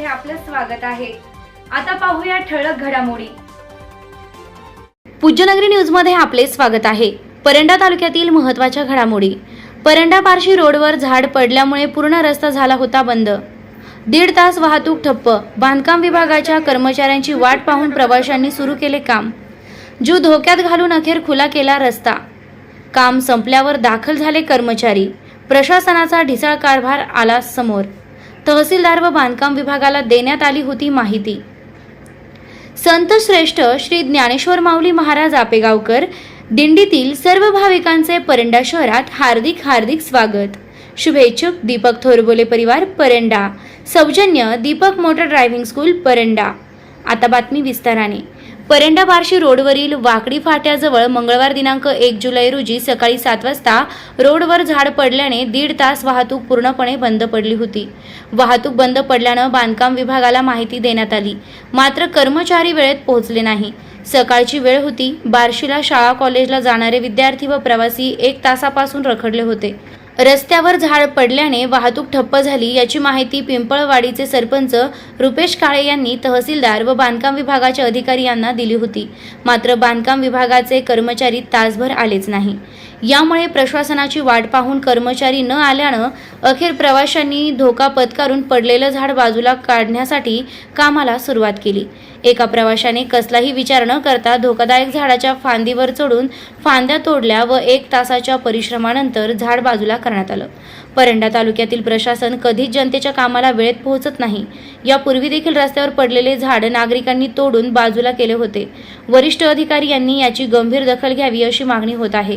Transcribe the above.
मध्ये आपलं स्वागत आहे. आता पाहूया ठळक घडामोडी. पूज्यनगरी न्यूजमध्ये आपले स्वागत आहे. परंडा तालुक्यातील महत्त्वाच्या घडामोडी. परंडा पारशी रोडवर झाड पडल्यामुळे पूर्ण रस्ता झाला होता बंद. दीड तास वाहतूक ठप्प. बांधकाम विभागाच्या कर्मचाऱ्यांची वाट पाहून प्रवाशांनी सुरू केले काम. जीव धोक्यात घालून अखेर खुला केला रस्ता. काम संपल्यावर दाखल झाले कर्मचारी. प्रशासनाचा ढिसाळ कारभार आला समोर. तहसीलदार व बांधकाम विभागाला देण्यात आली होती माहिती. संत श्रेष्ठ श्री ज्ञानेश्वर माऊली महाराज आपेगावकर दिंडीतील सर्व भाविकांचे परंडा शहरात हार्दिक हार्दिक स्वागत. शुभेच्छुक दीपक थोरबोले परिवार परंडा. सौजन्य Deepak motor driving school Paranda. आता बातमी विस्ताराने. परंडा बार्शी रोडवरील वाकडी फाट्याजवळ मंगळवार दिनांक एक जुलै रोजी सकाळी सात वाजता रोडवर झाड पडल्याने दीड तास वाहतूक पूर्णपणे बंद पडली होती. वाहतूक बंद पडल्यानं बांधकाम विभागाला माहिती देण्यात आली. मात्र कर्मचारी वेळेत पोहोचले नाही. सकाळची वेळ होती. बार्शीला शाळा कॉलेजला जाणारे विद्यार्थी व प्रवासी एक तासापासून रखडले होते. रस्त्यावर झाड पडल्याने वाहतूक ठप्प झाली याची माहिती पिंपळवाडीचे सरपंच रुपेश काळे यांनी तहसीलदार व बांधकाम विभागाच्या अधिकारी यांना दिली होती. मात्र बांधकाम विभागाचे कर्मचारी तासभर आलेच नाही. यामुळे प्रशासनाची वाट पाहून कर्मचारी न आल्यानं अखेर प्रवाशांनी धोका पत्करून पडलेलं झाड बाजूला काढण्यासाठी कामाला सुरुवात केली. एका प्रवाशाने कसलाही विचार न करता धोकादायक झाडाच्या फांदीवर चढून फांद्या तोडल्या व एक तासाच्या परिश्रमानंतर झाड बाजूला करण्यात आलं. परंडा तालुक्यातील प्रशासन कधीच जनतेच्या कामाला वेळेत पोहोचत नाही. यापूर्वी देखील रस्त्यावर पडलेले झाड नागरिकांनी तोडून बाजूला केले होते. वरिष्ठ अधिकारी यांनी याची गंभीर दखल घ्यावी अशी मागणी होत आहे.